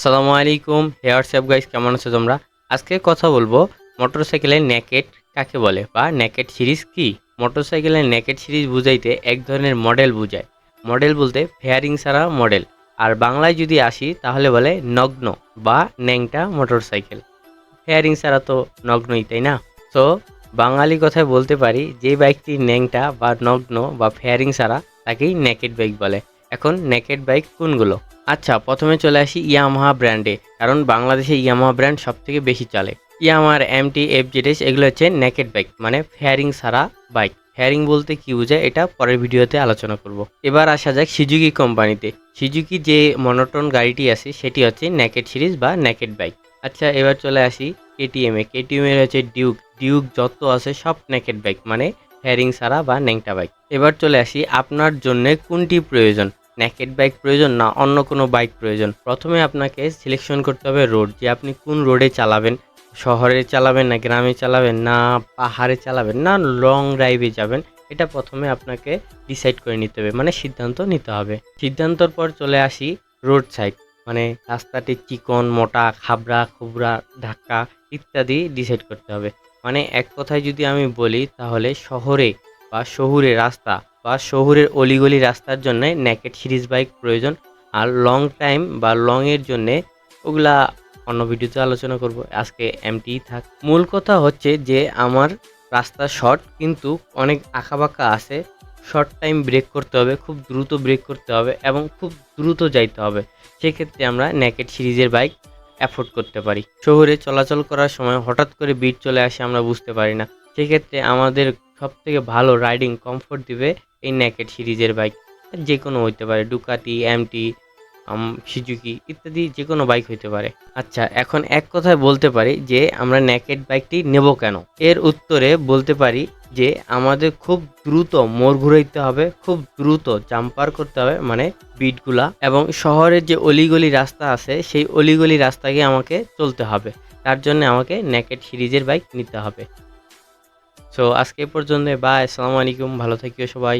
আসসালামু আলাইকুম। Hair sap guys কেমন আছো তোমরা? আজকে কথা বলব মোটরসাইকেলের নেকেট কাকে বলে বা নেকেট সিরিজ কি? মোটরসাইকেলের নেকেট সিরিজ বুঝাইতে এক ধরনের মডেল বুঝায়। মডেল বলতে ফেয়ারিং ছাড়া মডেল আর বাংলায় যদি আসি, তাহলে বলে নগ্ন বা ন্যাংটা মোটরসাইকেল ফেয়ারিং ছাড়া তো নগ্নই, তাই না? তো বাঙালি কথায় বলতে পারি, যে বাইকটি ন্যাংটা বা নগ্ন বা ফেয়ারিং ছাড়া তাকেই নেকেট বাইক বলে। এখন নেকেড বাইক কোনগুলো? আচ্ছা প্রথমে চলে আসি ইয়ামাহা ব্র্যান্ডে কারণ বাংলাদেশে ইয়ামাহা ব্র্যান্ড সব থেকে বেশি চলে। ইয়ামাহার এমটি এফ জেডএস এগুলো হচ্ছে নেকেট বাইক মানে ফেয়ারিং ছাড়া বাইক ফেয়ারিং বলতে কি বোঝায় এটা পরের ভিডিওতে আলোচনা করব। এবার আসা যাক সিজুকি কোম্পানিতে সিজুকি যে মনোটন গাড়িটি আছে, সেটি হচ্ছে নেকেট সিরিজ বা নেকেট বাইক আচ্ছা এবার চলে আসি কেটিএম এ। কেটিএম এর হচ্ছে ডিউক ডিউক যত আছে সব নেকেট বাইক মানে ফেয়ারিং ছাড়া বা ন্যাংটা বাইক এবার চলে আসি আপনার জন্য কোনটি প্রয়োজন? নেকেট বাইক প্রয়োজন না অন্য কোনো বাইক প্রয়োজন? প্রথমে আপনাকে সিলেকশন করতে হবে রোড যে আপনি কোন রোডে চালাবেন? শহরে চালাবেন না গ্রামে চালাবেন না পাহাড়ে চালাবেন না লং ড্রাইভে যাবেন? এটা প্রথমে আপনাকে ডিসাইড করে নিতে হবে মানে সিদ্ধান্ত নিতে হবে। সিদ্ধান্তর পর চলে আসি রোড সাইড মানে রাস্তাটি চিকন, মোটা, খাবড়া, খুবড়া, ধাক্কা ইত্যাদি ডিসাইড করতে হবে। মানে এক কথায় যদি আমি বলি তাহলে শহরে বা শহুরে রাস্তা বা শহুরের অলিগলি রাস্তার জন্য নেকেট সিরিজ বাইক প্রয়োজন। আর লং টাইম বা লংয়ের জন্যে ওগুলা অন্য ভিডিওতে আলোচনা করব। আজকে এমটি থাক। মূল কথা হচ্ছে যে, আমার রাস্তা শর্ট কিন্তু অনেক আঁকাবাঁকা আছে। শর্ট টাইম ব্রেক করতে হবে, খুব দ্রুত ব্রেক করতে হবে এবং খুব দ্রুত যাইতে হবে। সেক্ষেত্রে আমরা নেকেট সিরিজের বাইক অ্যাফোর্ড করতে পারি। শহরে চলাচল করার সময় হঠাৎ করে বিট চলে আসে, আমরা বুঝতে পারি না। সেক্ষেত্রে আমাদের সব থেকে ভালো রাইডিং কমফোর্ট দিবে এই নেকেট সিরিজের বাইক যে কোনো হইতে পারে ডুকাটি এমটি সিজুকি ইত্যাদি যে কোনো বাইক হইতে পারে। আচ্ছা এখন এক কথায় বলতে পারি যে আমরা নেকেট বাইকটি নেব কেন? এর উত্তরে বলতে পারি যে আমাদের খুব দ্রুত মোড় ঘুরাইতে হবে, খুব দ্রুত জাম্পার করতে হবে মানে বিটগুলা এবং শহরের যে অলিগলি রাস্তা আছে, সেই অলিগলি রাস্তাকে আমাকে চলতে হবে। তার জন্য আমাকে নেকেট সিরিজের বাইক নিতে হবে। সো আজকে পর্যন্ত বাই আসসালামু আলাইকুম। ভালো থাকিও সবাই।